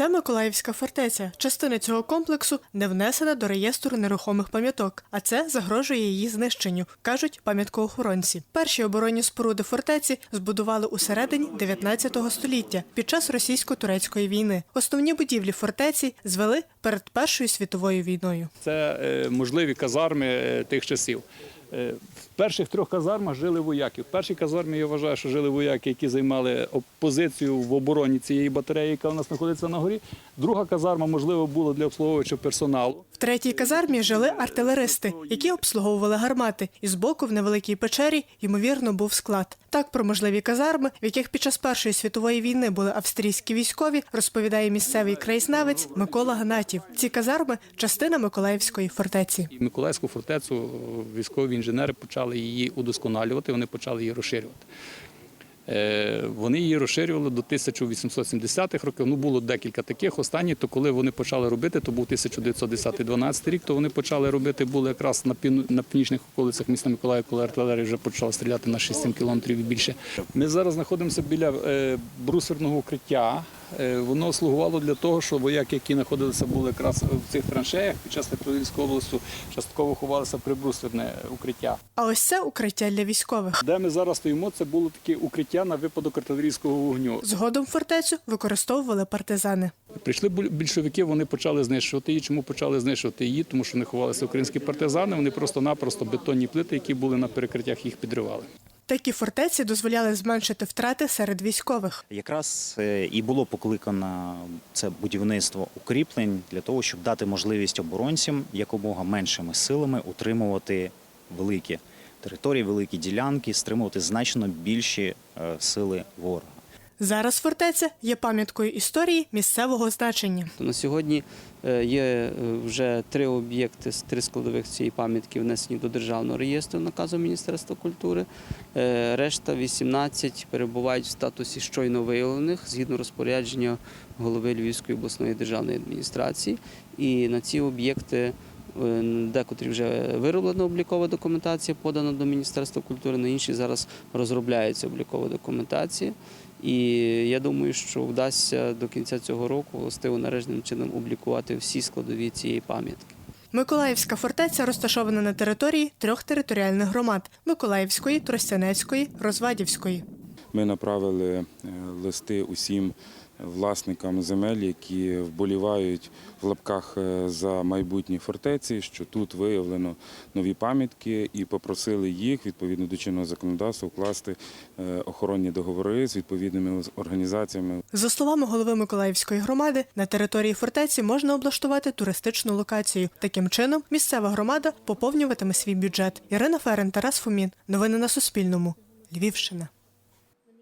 Це Миколаївська фортеця. Частина цього комплексу не внесена до реєстру нерухомих пам'яток, а це загрожує її знищенню, кажуть пам'яткоохоронці. Перші оборонні споруди фортеці збудували у середині 19 століття під час російсько-турецької війни. Основні будівлі фортеці звели перед Першою світовою війною. Це е, можливі казарми е, тих часів. Е, В перших трьох казармах жили вояки. В першій казармі я вважаю, що жили вояки, які займали позицію в обороні цієї батареї, яка у нас знаходиться на горі. Друга казарма, можливо, була для обслуговуючого персоналу. В третій казармі жили артилеристи, які обслуговували гармати, і збоку в невеликій печері, ймовірно, був склад. Так про можливі казарми, в яких під час Першої світової війни були австрійські військові, розповідає місцевий краєзнавець Микола Гнатів. Ці казарми частина Миколаївської фортеці. Миколаївську фортецю військові інженери почали її удосконалювати, вони почали її розширювати. Е, Вони її розширювали до 1870-х років. Ну було декілька таких. Останні, то коли вони почали робити, то був 1910-12 рік. То вони почали робити були якраз на півно- на північних околицях міста Миколаїв, коли артилерія вже почала стріляти на 6-7 кілометрів і більше. Ми зараз знаходимося біля е, брусверного укриття. Е, Воно слугувало для того, що вояки, які знаходилися були якраз в цих траншеях під час Петродільського областю, частково ховалися при укриття. А ось це укриття для військових. Де ми зараз стоїмо, це було таке укриття на випадок артилерійського вогню. Згодом фортецю використовували партизани. Прийшли більшовики, вони почали знищувати її. Чому почали знищувати її? Тому що не ховалися українські партизани. Вони просто-напросто бетонні плити, які були на перекриттях, їх підривали. Такі фортеці дозволяли зменшити втрати серед військових. Якраз е, і було покликано це будівництво укріплень для того, щоб дати можливість оборонцям якомога меншими силами утримувати великі території, великі ділянки, стримувати значно більші е, сили ворога. Зараз фортеця є пам'яткою історії місцевого значення. На сьогодні е, є е, вже три об'єкти з три складових цієї пам'ятки внесені до державного реєстру наказом Міністерства культури. Е, Решта 18 перебувають в статусі щойно виявлених згідно розпорядження голови Львівської обласної державної адміністрації. І на ці об'єкти декотрі вже вироблена облікова документація, подана до Міністерства культури, на інші зараз розробляється облікова документація. І я думаю, що вдасться до кінця цього року властиво належним чином облікувати всі складові цієї пам'ятки. Миколаївська фортеця розташована на території трьох територіальних громад: Миколаївської, Тростянецької, Розвадівської. Ми направили е, листи усім власникам земель, які вболівають в лапках е, за майбутні фортеці, що тут виявлено нові пам'ятки, і попросили їх відповідно до чинного законодавства вкласти е, охоронні договори з відповідними організаціями За словами голови Миколаївської громади, на території фортеці можна облаштувати туристичну локацію. Таким чином, місцева громада поповнюватиме свій бюджет. Ірина Ферен, Тарас Фомін. Новини на Суспільному. Львівщина.